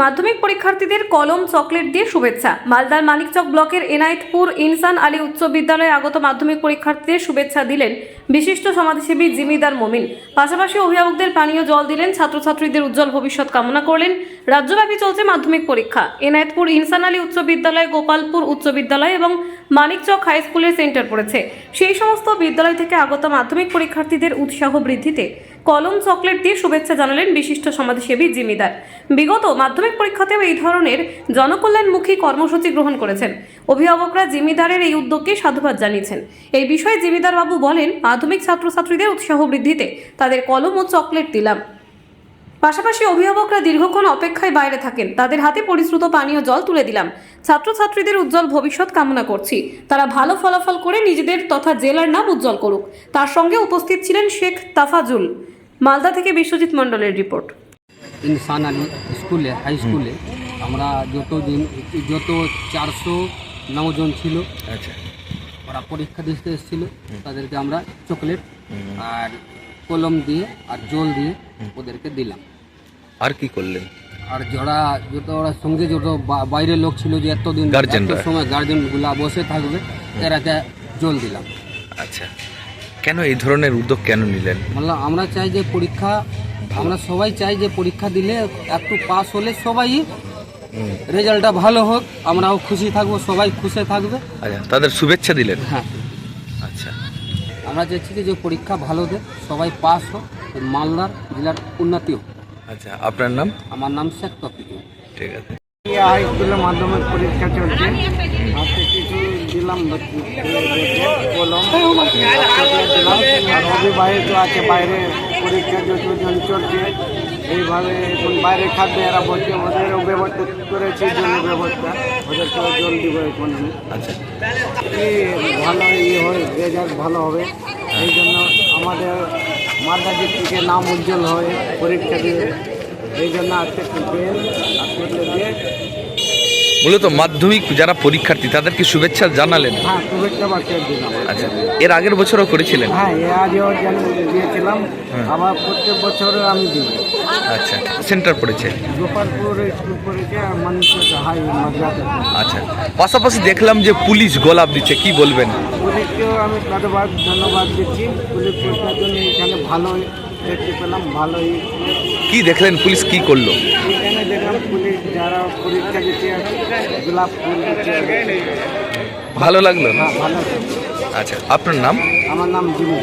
মাধ্যমিক পরীক্ষার্থীদের কলম চকলেট দিয়ে শুভেচ্ছা। মালদার মানিকচক ব্লকের এনায়েতপুর ইনসান আলী উচ্চ বিদ্যালয়ে আগত মাধ্যমিক পরীক্ষার্থীদের শুভেচ্ছা দিলেন বিশিষ্ট সমাজসেবী জিমিদার মমিন। পাশাপাশি অভিভাবকদের পানীয় জল দিলেন ছাত্রছাত্রীদের উজ্জ্বল ভবিষ্যৎ কামনা করলেন। রাজ্যব্যাপী চলছে মাধ্যমিক পরীক্ষা। এনায়েতপুর ইনসান আলী উচ্চ বিদ্যালয়, গোপালপুর উচ্চ বিদ্যালয় এবং মানিকচক হাই স্কুলের সেন্টার পড়েছে। সেই সমস্ত বিদ্যালয় থেকে আগত মাধ্যমিক পরীক্ষার্থীদের উৎসাহ বৃদ্ধিতে কলম চকলেট দিয়ে শুভেচ্ছা জানালেন বিশিষ্ট সমাজসেবী জিমিদার। বিগত মাধ্যমিক পরীক্ষাতেও এই ধরনের জনকল্যাণমুখী কর্মসূচি গ্রহণ করেছেন। অভিভাবকরা জিমিদারের এই উদ্যোগকে সাধুবাদ জানিয়েছেন। এই বিষয়ে জিমিদার বাবু বলেন, মাধ্যমিক ছাত্রছাত্রীদের উৎসাহ বৃদ্ধিতে তাদের কলম ও চকলেট দিলাম। পাশাপাশি অভিভাবকরা দীর্ঘক্ষণ অপেক্ষায় বাইরে থাকেন। তাদের হাতে পরিশ্রুত পানীয় জল তুলে দিলাম। ছাত্রছাত্রীদের উজ্জ্বল ভবিষ্যৎ কামনা করছি। তারা ভালো ফলাফল করে নিজেদের তথা জেলার নাম উজ্জ্বল করুক। তার সঙ্গে উপস্থিত ছিলেন শেখ তাফাজুল। মালদা থেকে বিশ্বজিৎ মণ্ডলের রিপোর্ট। ইনসান আলী স্কুলে হাই স্কুলে আমরা যত দিন যত চারশো নজন ছিল আচ্ছা। ওরা পরীক্ষা দিতে এসেছিল। তাদেরকে আমরা চকলেট আর কলম দিয়ে আর জল দিয়ে ওদেরকে দিলাম। আর কি করলেন আর যারা যত ওরা সঙ্গে যত বাইরের লোক ছিল যে এতদিন। এত সময় গার্জেনগুলা বসে থাকবে এরাকে জল দিলাম। আচ্ছা। কেন এই ধরনের উদ্যোগ কেন নিলেন? মানে আমরা চাই যে পরীক্ষা আমরা সবাই চাই যে পরীক্ষা দিলে একটু পাস হলে সবাই রেজাল্টটা ভালো হোক আমরাও খুশি থাকব সবাই খুশি থাকবে। আচ্ছা তাদের শুভেচ্ছা দিলেন? হ্যাঁ। আচ্ছা। আমরা চাইছি যে পরীক্ষা ভালো দে সবাই পাস হোক মালদার জেলার উন্নতি হোক। আচ্ছা আপনার নাম? আমার নাম শেখ তফিকুল ঠিক আছে। হাই স্কুলে মাধ্যমিক পরীক্ষা চলছে। হাতে কিছু দিলাম চকলেট আর অবিবাহিত আছে বাইরে পরীক্ষা যতজন চলছে এইভাবে এখন বাইরে খাদ্য এরা বলছে ওদেরও ব্যবস্থা করেছি জল ব্যবস্থা। ওদেরকেও জল দিব এখন আমি। আচ্ছা। ভালো ইয়ে হয় রেজাল্ট ভালো হবে। এই জন্য আমাদের মালদা ডিস্ট্রিক্টের নাম উজ্জ্বল হয় পরীক্ষা দিয়ে। এই জন্য আজকে মূলত মাধ্যমিক যারা পরীক্ষার্থী তাদেরকে শুভেচ্ছা জানালেন? হ্যাঁ শুভেচ্ছা বার্তা দিলাম আচ্ছা এর আগের বছরও করেছিলেন? হ্যাঁ এ আজও জানি- দিয়েছিলাম। আবার প্রত্যেক বছর আমি দিই আচ্ছা সেন্টার পড়েছে? আচ্ছা পাশাপাশি দেখলাম যে পুলিশ গোলাপ দিচ্ছে কি বলবেন? পুলিশকেও আমি ধন্যবাদ ধন্যবাদ দিচ্ছি পুলিশ প্রশাসন এখানে ভালোই দেখতে পেলাম ভালোই। কি দেখলেন পুলিশ কি করল? এখানে দেখলাম পুলিশ যারা পরীক্ষা দিচ্ছে গোলাপ ফুল দিচ্ছে ভালো লাগল হ্যাঁ ভালো আচ্ছা আপনার নাম? আমার নাম জিমি